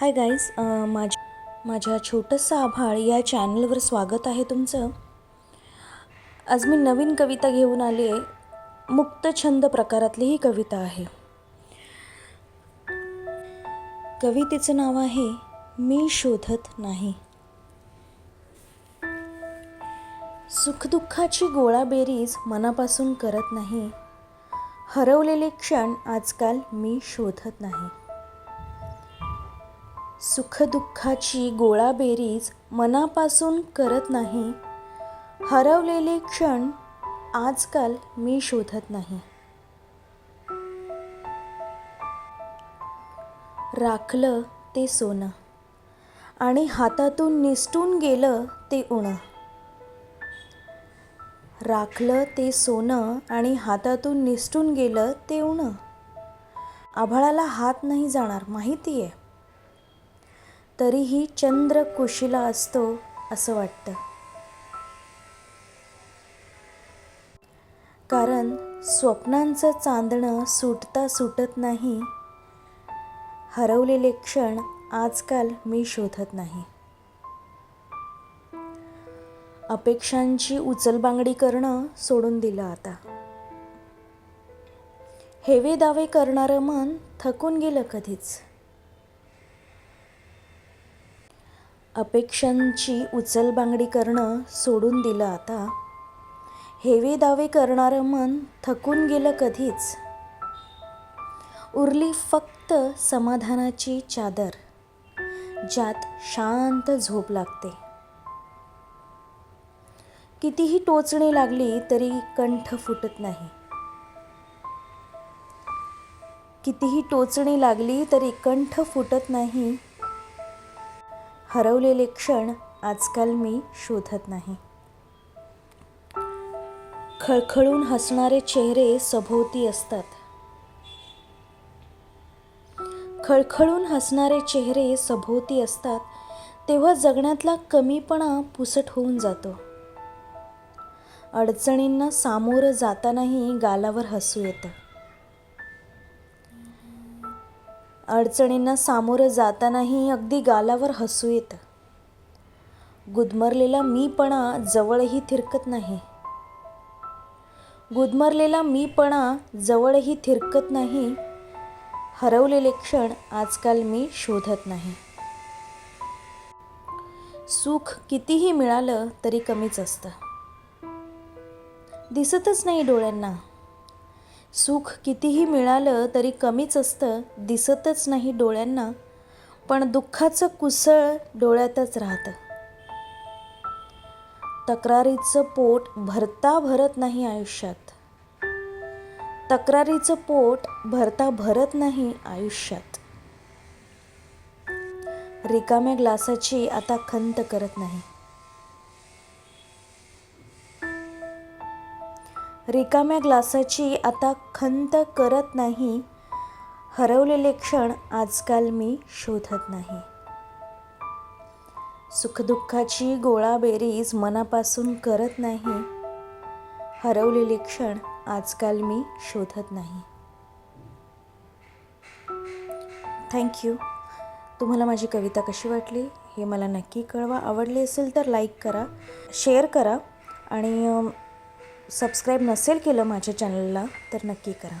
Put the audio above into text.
Hi guys माझ माझ्या छोटंसं आभाळ या चॅनलवर स्वागत आहे तुमचं. आज मी नवीन कविता घेऊन आली आहे. मुक्तछंद प्रकारातली ही कविता आहे. कवितेचं नाव आहे मी शोधत नाही. सुखदुःखाची गोळाबेरीज मनापासून करत नाही. हरवलेले क्षण आजकाल मी शोधत नाही. सुखदुःखाची गोळाबेरीज मनापासून करत नाही. हरवलेले क्षण आजकाल मी शोधत नाही. राखलं ते सोनं आणि हातातून निसटून गेलं ते उणं राखलं ते सोनं आणि हातातून निसटून गेलं ते उणं आभाळाला हात नाही जाणार माहिती आहे तरीही चंद्र कुशीला असतो असं वाटतं. कारण स्वप्नांचं चांदणं सुटता सुटत नाही हरवलेले क्षण आजकाल मी शोधत नाही. अपेक्षांची उचलबांगडी करणं सोडून दिलं आता. हेवे दावे करणारं मन थकून गेलं कधीच. अपेक्षांची उचलबांगडी करणं सोडून दिलं आता. हेवे दावे करणारं मन थकून गेलं कधीच. उरली फक्त समाधानाची चादर ज्यात शांत झोप लागते. कितीही टोचणी लागली तरी कंठ फुटत नाही. कितीही टोचणी लागली तरी कंठ फुटत नाही. हरवलेले क्षण आजकाल मी शोधत नाही. खळखळून हसणारे चेहरे सभोवती असतात. खळखळून हसणारे चेहरे सभोवती असतात तेव्हा जगण्यातला कमीपणा पुसट होऊन जातो. अडचणींना सामोरं जातानाही गालावर हसू येतं. अडचणींना सामोरं जातानाही अगदी गालावर हसू येतं. गुदमरलेला मीपणा जवळही थिरकत नाही. गुदमरलेला मीपणा जवळही थिरकत नाही. हरवलेले क्षण आजकाल मी शोधत नाही. सुख कितीही मिळालं तरी कमीच असतं. दिसतच नाही डोळ्यांना. सुख कितीही मिळालं तरी कमीच असतं दिसतच नाही डोळ्यांना. पण दुःखाचं कुसळ डोळ्यातच राहतं. तक्रारीचं पोट भरता भरत नाही आयुष्यात. तक्रारीचं पोट भरता भरत नाही आयुष्यात. रिकाम्या ग्लासाची आता खंत करत नाही. रिकाम्या ग्लासाची आता खंत करत नाही. हरवलेले क्षण आजकाल मी शोधत नाही. सुखदुःखाची गोळाबेरीज मनापासून करत नाही. हरवलेले क्षण आजकाल मी शोधत नाही. थँक्यू तुम्हाला माझी कविता कशी वाटली? हे मला नक्की कळवा. आवडली असेल तर लाईक करा शेअर करा आणि सबस्क्राईब नसेल केलं माझ्या चॅनलला तर नक्की करा.